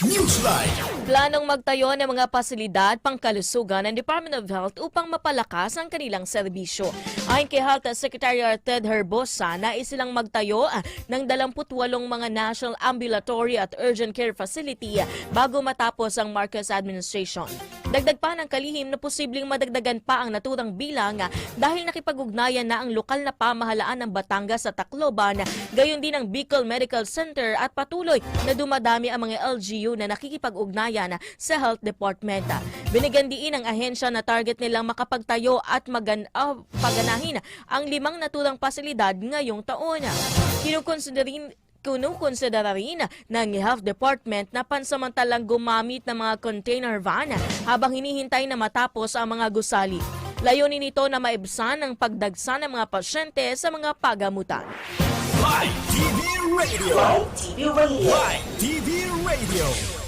Newsline. Planong magtayo ng mga pasilidad pangkalusugan ng Department of Health upang mapalakas ang kanilang serbisyo. Ayon kay Health Secretary Ted Herbosa, nais silang magtayo ah, ng 28 mga National Ambulatory at Urgent Care Facility ah, bago matapos ang Marcos administration. Dagdag pa ng kalihim na posibleng madagdagan pa ang naturang bilang ah, dahil nakipag-ugnayan na ang lokal na pamahalaan ng Batangas sa Tacloban, gayon din ang Bicol Medical Center at patuloy na dumadami ang mga LGU na nakikipag-ugnayan sa Health Department. Binigyan diin ng ahensya na target nilang makapagtayo at magan ah, paganahin ang limang naturang pasilidad ngayong taon. Kinukonsiderin Kinukonsidera rin ng Health Department na pansamantalang gumamit ng mga container van habang hinihintay na matapos ang mga gusali. Layunin nito na maibsan ang pagdagsa ng mga pasyente sa mga pagamutan. Live TV Radio. Live TV Radio. Live TV Radio.